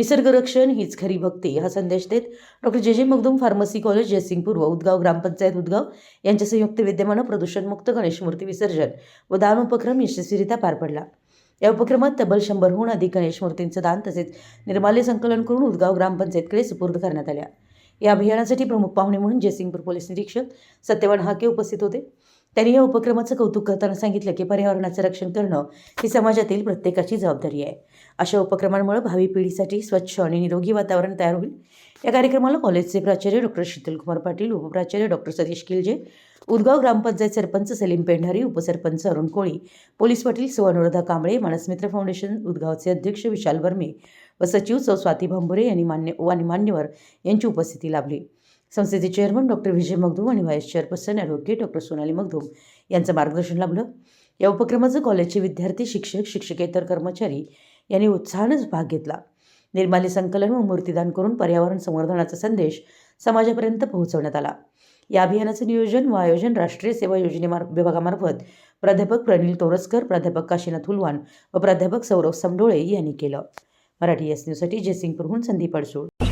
निसर्गरक्षण हीच खरी भक्ती हा संदेश देत डॉक्टर जे जे मगदूम फार्मसी कॉलेज जयसिंगपूर व उदगाव ग्रामपंचायत उदगाव यांच्या संयुक्त विद्यमानं प्रदूषणमुक्त गणेश मूर्ती विसर्जन व दान उपक्रम यशस्वीरित्या पार पडला. या उपक्रमात तब्बल शंभरहून अधिक गणेश मूर्तींचं दान तसेच निर्माल्य संकलन करून उदगाव ग्रामपंचायतकडे सुपूर्द करण्यात आल्या. या अभियानासाठी प्रमुख पाहुणे म्हणून जयसिंगपूर पोलीस निरीक्षक सत्यवान हाके उपस्थित होते. त्यांनी या उपक्रमाचं कौतुक करताना सांगितलं की पर्यावरणाचं रक्षण करणं ही समाजातील प्रत्येकाची जबाबदारी आहे. अशा उपक्रमांमुळे भावी पिढीसाठी स्वच्छ आणि निरोगी वातावरण तयार होईल. या कार्यक्रमाला कॉलेजचे प्राचार्य डॉक्टर शीतलकुमार पाटील उपप्राचार्य डॉक्टर सतीश किलजे उदगाव ग्रामपंचायत सरपंच सलीम पेंढारी उपसरपंच अरुण कोळी पोलीस पाटील सौ. कांबळे मानसमित्र फाउंडेशन उदगावचे अध्यक्ष विशाल वर्मे व सचिव सौ. स्वाती भांबुरे यांनी मान्य आणि मान्यवर यांची उपस्थिती लाभली. संस्थेचे चेअरमन डॉक्टर विजय मगदूम आणि vice chairperson advocate doctor Sonali Magdum यांचं मार्गदर्शन लाभलं. या उपक्रमाचं कॉलेजचे विद्यार्थी शिक्षक शिक्षकेतर कर्मचारी यांनी उत्साहानंच भाग घेतला. निर्माल्य संकलन व मूर्तीदान करून पर्यावरण संवर्धनाचा संदेश समाजापर्यंत पोहोचवण्यात आला. या अभियानाचं नियोजन व आयोजन राष्ट्रीय सेवा योजनेमार विभागामार्फत प्राध्यापक प्रनिल तोरसकर प्राध्यापक काशीनाथ हुलवान व प्राध्यापक सौरभ समडोळे यांनी केलं. मराठी एस न्यूजसाठी जयसिंगपूरहून संदीप अडसूळ.